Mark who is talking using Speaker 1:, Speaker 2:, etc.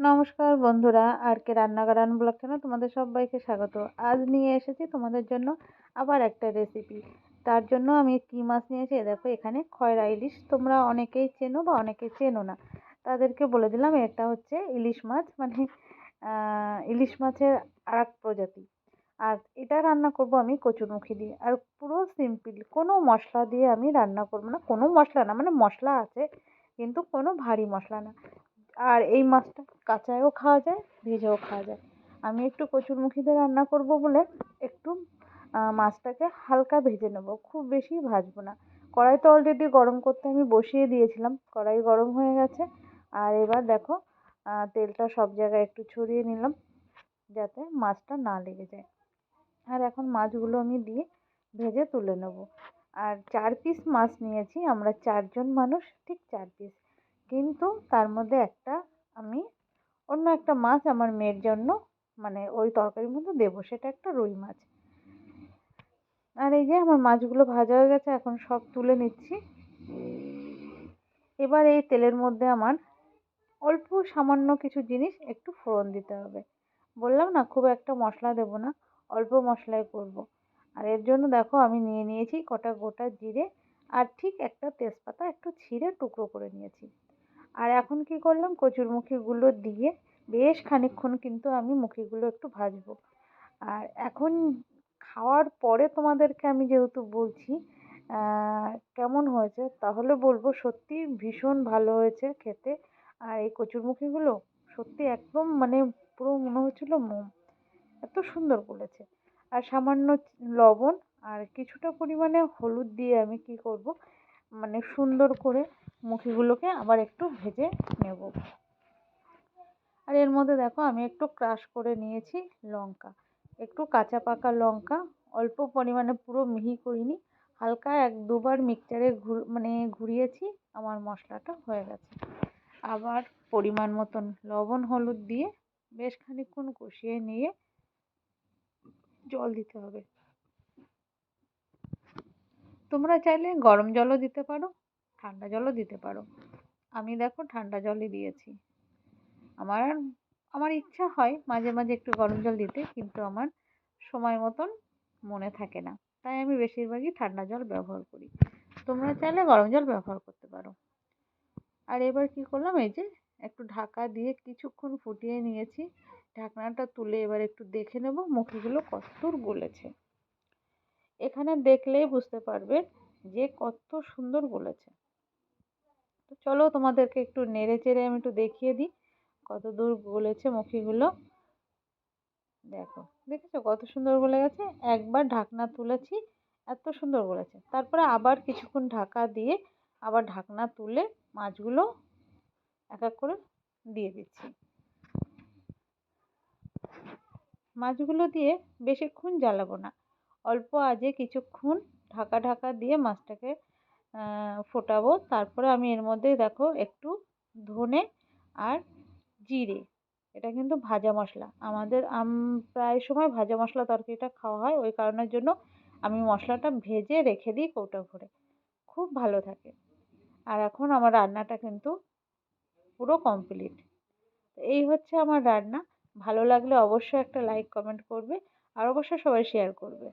Speaker 1: নমস্কার বন্ধুরা, আর কে রান্নাঘরান ব্লগ কেন তোমাদের সবাইকে স্বাগত। আজ নিয়ে এসেছি তোমাদের জন্য আবার একটা রেসিপি তার জন্য আমি কী মাছ নিয়েছি দেখো, এখানে খয়রা ইলিশ। তোমরা অনেকেই চেনো বা অনেকে চেনো না। তাদেরকে বলে দিলাম, এটা হচ্ছে ইলিশ মাছ মানে ইলিশ মাছের আর এক প্রজাতি। আর এটা রান্না করব আমি কচুরমুখী দিয়ে। আর পুরো সিম্পল কোনো মশলা দিয়ে আমি রান্না করব না। কোনো মশলা না মানে মশলা আছে, কিন্তু কোনো ভারী মশলা না। আর এই মাছটা কাঁচাও খাওয়া যায়, ভেজেও খাওয়া যায়। আমি একটু কচুরমুখিতে রান্না করব বলে একটু মাছটাকে হালকা ভেজে নেব, খুব বেশি ভাজবো না। কড়াই তো অলরেডি গরম করতে আমি বসিয়ে দিয়েছিলাম, কড়াই গরম হয়ে গেছে। আর এবার দেখো তেলটা সব জায়গায় একটু ছড়িয়ে নিলাম, যাতে মাছটা না লেগে যায়। আর এখন মাছগুলো আমি দিয়ে ভেজে তুলে নেব। আর চার পিস মাছ নিয়েছি, আমরা চারজন মানুষ, ঠিক চার পিস কিন্তু তার মধ্যে একটা আমি অন্য একটা মাছ আমার মেয়ের জন্য মানে ওই তরকারির মধ্যে দেবো, সেটা একটা রুই মাছ। আর এই যে আমার মাছগুলো ভাজা হয়ে গেছে, এখন সব তুলে নিচ্ছি। এবার এই তেলের মধ্যে আমার অল্প সামান্য কিছু জিনিস একটু ফোড়ন দিতে হবে। বললাম না, খুব একটা মশলা দেবো না, অল্প মশলায় করব। আর এর জন্য দেখো আমি নিয়ে নিয়েছি কটা গোটা জিরে আর ঠিক একটা তেজপাতা একটু ছিঁড়ে টুকরো করে নিয়েছি। আর এখন কি করলাম? কচুরমুখিগুলো দিয়ে বেশ খানিকক্ষণ কিন্তু আমি মুখিগুলো একটু ভাজবো। আর এখন খাওয়ার পরে তোমাদেরকে আমি যেহেতু বলছি কেমন হয়েছে তাহলে বলব সত্যি ভীষণ ভালো হয়েছে খেতে। আর এই কচুরমুখিগুলো সত্যি একদম মানে পুরো মনে হচ্ছিল মোম। এত সুন্দর বলেছে। আর সামান্য লবণ আর কিছুটা পরিমাণে হলুদ দিয়ে আমি কি করব? মানে সুন্দর করে মুখিগুলোকে আবার একটু ভেজে নেব। আর এর মধ্যে দেখো, আমি একটু ক্রাশ করে নিয়েছি লঙ্কা। একটু কাঁচা পাকা লঙ্কা, অল্প পরিমাণে পুরো মিহি করিনি, হালকা এক দুবার মিক্সচারে মানে ঘুরিয়েছি, আমার মশলাটা হয়ে গেছে। আবার পরিমাণ মতন লবণ, হলুদ দিয়ে বেশ খানিক্ষণ কষিয়ে নিয়ে জল দিতে হবে। তোমরা চাইলে গরম জলও দিতে পারো। ঠান্ডা জলও দিতে পারো। আমি দেখো ঠান্ডা জলই দিয়েছি। আমার আমার ইচ্ছা হয় মাঝে মাঝে একটু গরম জল দিতে, কিন্তু আমার সময় মতন মনে থাকে না। তাই আমি বেশিরভাগই ঠান্ডা জল ব্যবহার করি। তোমরা চাইলে গরম জল ব্যবহার করতে পারো। আর এবার কি করলাম, এই যে একটু ঢাকা দিয়ে কিছুক্ষণ ফুটিয়ে নিয়েছি। ঢাকনাটা তুলে এবার একটু দেখে নেব, মুখিগুলো কতদূর গলেছে। এখানে দেখলেই বুঝতে পারবে যে কত সুন্দর গলেছে। তো চলো তোমাদেরকে একটু নেড়ে চেড়ে আমি একটু দেখিয়ে দিই, কত দূর গলেছে মুখিগুলো। দেখো, দেখেছ কত সুন্দর গলে গেছে? একবার ঢাকনা তুলেছি, এত সুন্দর গলেছে তারপরে আবার কিছুক্ষণ ঢাকা দিয়ে আবার ঢাকনা তুলে মাছগুলো এক এক করে দিয়ে দিচ্ছি। মাছগুলো দিয়ে বেশিক্ষণ জ্বালাবো না, অল্প আজে কিছুক্ষণ ঢাকা ঢাকা দিয়ে মাছটাকে ফোটাবো। তারপরে আমি এর মধ্যে দেখো একটু ধনে আর জিরে। এটা কিন্তু ভাজা মশলা। আমাদের প্রায় সময় ভাজা মশলা তরকারিটা খাওয়া হয়। ওই কারণের জন্য আমি মশলাটা ভেজে রেখে দিই কৌটা ভরে। খুব ভালো থাকে। আর এখন আমার রান্নাটা কিন্তু পুরো কমপ্লিট এই হচ্ছে আমার রান্না। ভালো লাগলে অবশ্যই একটা লাইক কমেন্ট করবে। আর অবশ্যই সবাই শেয়ার করবে।